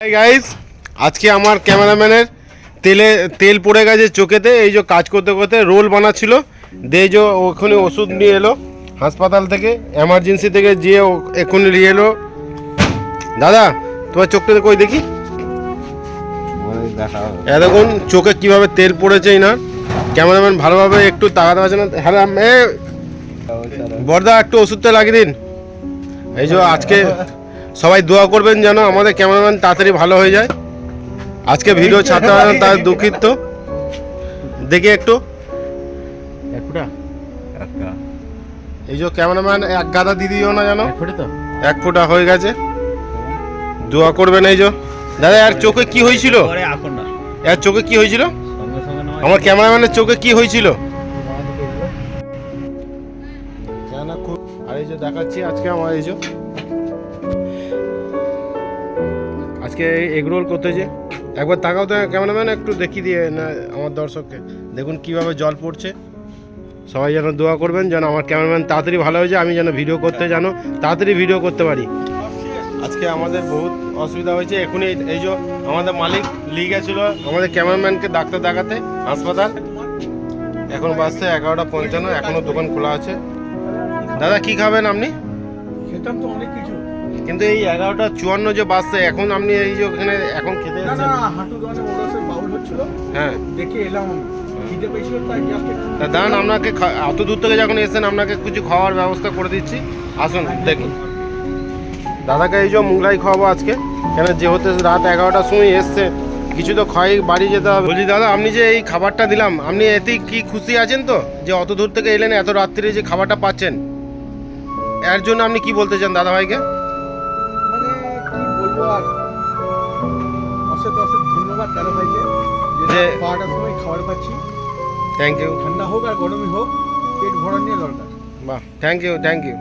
Guys আজকে আমার ক্যামেরাম্যানের তেলে, তেল পড়ে গেছে চোখেতে, এই যে কাজ করতে করতে রোল বানাচ্ছিল। দিয়ে যে ওখানে ওষুধ নিয়ে এলো, হাসপাতাল থেকে এমার্জেন্সি থেকে যেয়ে এক্ষুনি নিয়ে এলো। দাদা, তোমার চোখটাতে কই দেখি? এতক্ষণ চোখে কীভাবে তেল পড়েছে না। ক্যামেরাম্যান ভালোভাবে একটু তাকাতে পারছে না। হ্যাঁ বর্দা, একটু ওষুধটা লাগিয়ে দিন। এই যে আজকে সবাই দোয়া করবেন যেন আমাদের ক্যামেরাম্যান তাড়াতাড়ি ভালো হয়ে যায়। আজকে ভিডিও ছাড়তে তার দুঃখিত। দেখি একটু। এই যে ক্যামেরাম্যান এক গাদা দিয়ে দিও না জানো এক ফোঁটা হয়ে গেছে। দোয়া করবেন এই যে। দাদা আর চোখে কি হয়েছিল? এর চোখে কি হয়েছিল? আমার ক্যামেরাম্যানের চোখে কি হয়েছিল? আর এই যে দেখাচ্ছি আজকে আমার এই যে। আজকে এগরোল করতেছে একবার তাকাও তো ক্যামেরাম্যান, একটু দেখিয়ে দিয়ে না আমার দর্শককে। দেখুন কীভাবে জল পড়ছে। সবাই যেন দোয়া করবেন, যেন আমার ক্যামেরাম্যান তাড়াতাড়ি ভালো হয়ে যায়, আমি যেন ভিডিও করতে যেন তাড়াতাড়ি ভিডিও করতে পারি। আজকে আমাদের বহুত অসুবিধা হয়েছে। এখনই এই- যে আমাদের মালিক লিয়ে গেছিল, আমাদের ক্যামেরাম্যানকে ডাক্তার দেখাতে হাসপাতাল। এখন বাজছে এগারোটা পঞ্চান্ন এখনও দোকান খোলা আছে। দাদা, কি খাবেন আপনি? খেতাম তো অনেক কিছু। কিন্তু এই এগারোটা চুয়ান্ন যে বাজছে এখন আপনি এই যে ওখানে এখন খেতে এসেছেন? হাঁটু দোকানে ওরা বাউল হচ্ছিল। হ্যাঁ। দেখে এলাম তা দাঁড়ান আপনাকে অত দূর থেকে যখন এসেছেন আপনাকে কিছু খাওয়ার ব্যবস্থা করে দিচ্ছি। আসুন দেখুন। দাদাকে এই যে মুগলাই খাওয়াবো আজকে। কেন যেহেতু রাত এগারোটার সময় এসছে কিছু তো খাই বাড়ি যেতে হবে। বলছি দাদা আপনি যে এই খাবারটা দিলাম আপনি এতেই কি খুশি আছেন তো? যে অত দূর থেকে এলেন এত রাত্রিরে যে খাবারটা পাচ্ছেন? এর জন্য আপনি কি বলতে চান দাদা ভাইকে ধন্যবাদ দাদা ভাইকে। যে সময় খাবার পাচ্ছি। থ্যাংক ইউ ঠান্ডা হোক আর গরমই হোক পেট ভরা নিয়ে দরকার। বাহ থ্যাংক ইউ থ্যাংক ইউ